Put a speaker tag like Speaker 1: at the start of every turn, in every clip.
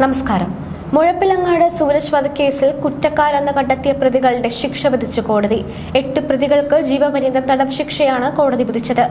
Speaker 1: നമസ്കാരം. മുഴപ്പിലങ്ങാട് സൂരജ് വധക്കേസിൽ കുറ്റക്കാരെന്ന് കണ്ടെത്തിയ പ്രതികളുടെ ശിക്ഷ വിധിച്ചു കോടതി. എട്ട് പ്രതികൾക്ക് ജീവപര്യന്തം തടവ് ശിക്ഷയാണ് കോടതി വിധിച്ചത്.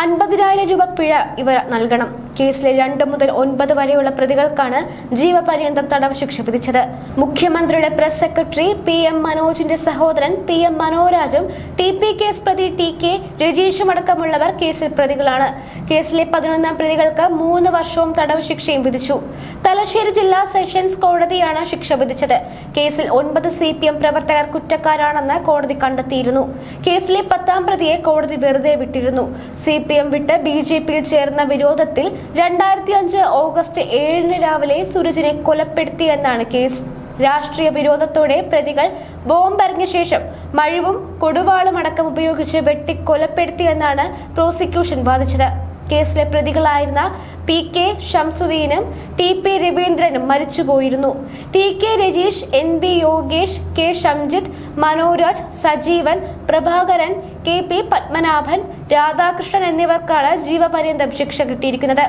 Speaker 1: അൻപതിനായിരം രൂപ പിഴ ഇവർ നൽകണം. കേസിലെ രണ്ട് മുതൽ ഒൻപത് വരെയുള്ള പ്രതികൾക്കാണ് ജീവപര്യന്തം തടവ് ശിക്ഷ വിധിച്ചത്. മുഖ്യമന്ത്രിയുടെ പ്രസ് സെക്രട്ടറി പി എം മനോജിന്റെ സഹോദരൻ പി എം മനോരാജും ടി പി കേസ് പ്രതി ടി കെ രജീഷും അടക്കമുള്ളവർ കേസിൽ പ്രതികളാണ്. കേസിലെ പതിനൊന്നാം പ്രതികൾക്ക് മൂന്ന് വർഷവും തടവ് ശിക്ഷയും വിധിച്ചു. തലശ്ശേരി ജില്ലാ സെഷൻസ് കോടതിയാണ് ശിക്ഷ വിധിച്ചത്. കേസിൽ ഒൻപത് സി പി എം പ്രവർത്തകർ കുറ്റക്കാരാണെന്ന് കോടതി കണ്ടെത്തിയിരുന്നു. കേസിലെ പത്താം പ്രതിയെ കോടതി വെറുതെ വിട്ടിരുന്നു. സി പി എം വിട്ട് ബി ജെ പിയിൽ ചേർന്ന വിരോധത്തിൽ രണ്ടായിരത്തി അഞ്ച് ഓഗസ്റ്റ് ഏഴിന് രാവിലെ സുരജിനെ കൊലപ്പെടുത്തിയെന്നാണ് കേസ്. രാഷ്ട്രീയ വിരോധത്തോടെ പ്രതികൾ ബോംബെറിഞ്ഞ ശേഷം മഴുവും കൊടുവാളും അടക്കം ഉപയോഗിച്ച് വെട്ടി കൊലപ്പെടുത്തിയെന്നാണ് പ്രോസിക്യൂഷൻ വാദിച്ചത്. കേസിലെ പ്രതികളായിരുന്ന പി കെ ഷംസുദ്ദീനും ടി പി രവീന്ദ്രനും മരിച്ചുപോയിരുന്നു. T K Rajeesh N B Yogesh K Shamjith Manoraj Sajeevan Prabhakaran K P Padmanabhan Radhakrishnan എന്നിവർക്കാണ് ജീവപര്യന്തം ശിക്ഷ കിട്ടിയിരിക്കുന്നത്.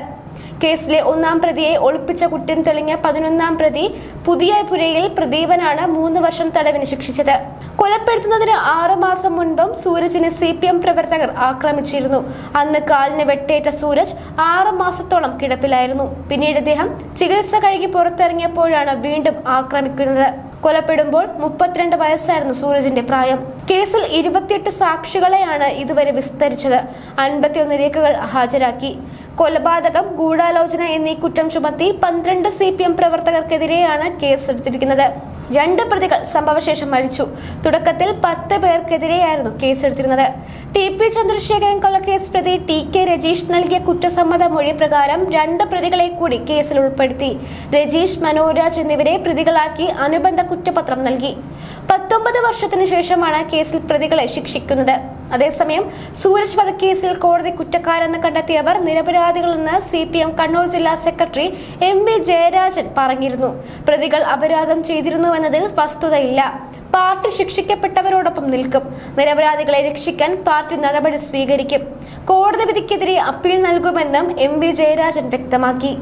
Speaker 1: കേസിലെ ഒന്നാം പ്രതിയെ ഒളിപ്പിച്ച കുറ്റം തെളിഞ്ഞ പതിനൊന്നാം പ്രതി പുതിയ പുരയിൽ പ്രദീപനാണ് മൂന്ന് വർഷം തടവിന് ശിക്ഷിച്ചത്. കൊലപ്പെടുത്തുന്നതിന് ആറു മാസം മുൻപും സൂരജിനെ സി പി എം പ്രവർത്തകർ ആക്രമിച്ചിരുന്നു. അന്ന് കാലിന് വെട്ടേറ്റ സൂരജ് ആറു മാസത്തോളം കിടപ്പിലായിരുന്നു. പിന്നീട് അദ്ദേഹം ചികിത്സ കഴുകി പുറത്തിറങ്ങിയപ്പോഴാണ് വീണ്ടും ആക്രമിക്കുന്നത്. കൊലപ്പെടുമ്പോൾ മുപ്പത്തിരണ്ട് വയസ്സായിരുന്നു സൂരജിന്റെ പ്രായം. കേസിൽ ഇരുപത്തിയെട്ട് സാക്ഷികളെയാണ് ഇതുവരെ വിസ്തരിച്ചത്. അൻപത്തിയൊന്ന് രേഖകൾ ഹാജരാക്കി. കൊലപാതകം ഗൂഢാലോചന എന്നീ കുറ്റം ചുമത്തി പന്ത്രണ്ട് സി പി എം പ്രവർത്തകർക്കെതിരെയാണ് കേസെടുത്തിരിക്കുന്നത്. രണ്ട് പ്രതികൾ സംഭവശേഷം മരിച്ചു. തുടക്കത്തിൽ പത്ത് പേർക്കെതിരെയായിരുന്നു കേസെടുത്തിരുന്നത്. ടി പി ചന്ദ്രശേഖരൻ കൊലക്കേസ് പ്രതി ടി കെ രജീഷ് നൽകിയ കുറ്റസമ്മത മൊഴി പ്രകാരം രണ്ട് പ്രതികളെ കൂടി കേസിൽ ഉൾപ്പെടുത്തി. രജീഷ് മനോരാജ് എന്നിവരെ പ്രതികളാക്കി അനുബന്ധ കുറ്റപത്രം നൽകി. പത്തൊമ്പത് വർഷത്തിനു ശേഷമാണ് കേസിൽ പ്രതികളെ ശിക്ഷിക്കുന്നത്. അതേസമയം സൂരജ് വധക്കേസിൽ കോടതി കുറ്റക്കാരെന്ന് കണ്ടെത്തിയവർ നിരപരാധികളെന്ന് സി പി എം കണ്ണൂർ ജില്ലാ സെക്രട്ടറി എം വി ജയരാജൻ പറഞ്ഞിരുന്നു. പ്രതികൾ അപരാധം ചെയ്തിരുന്നുവെന്നതിൽ വസ്തുതയില്ല. പാർട്ടി ശിക്ഷിക്കപ്പെട്ടവരോടൊപ്പം നിൽക്കും. നിരപരാധികളെ രക്ഷിക്കാൻ പാർട്ടി നടപടി സ്വീകരിക്കും. കോടതി വിധിക്കെതിരെ അപ്പീൽ നൽകുമെന്നും എം വി ജയരാജൻ വ്യക്തമാക്കി.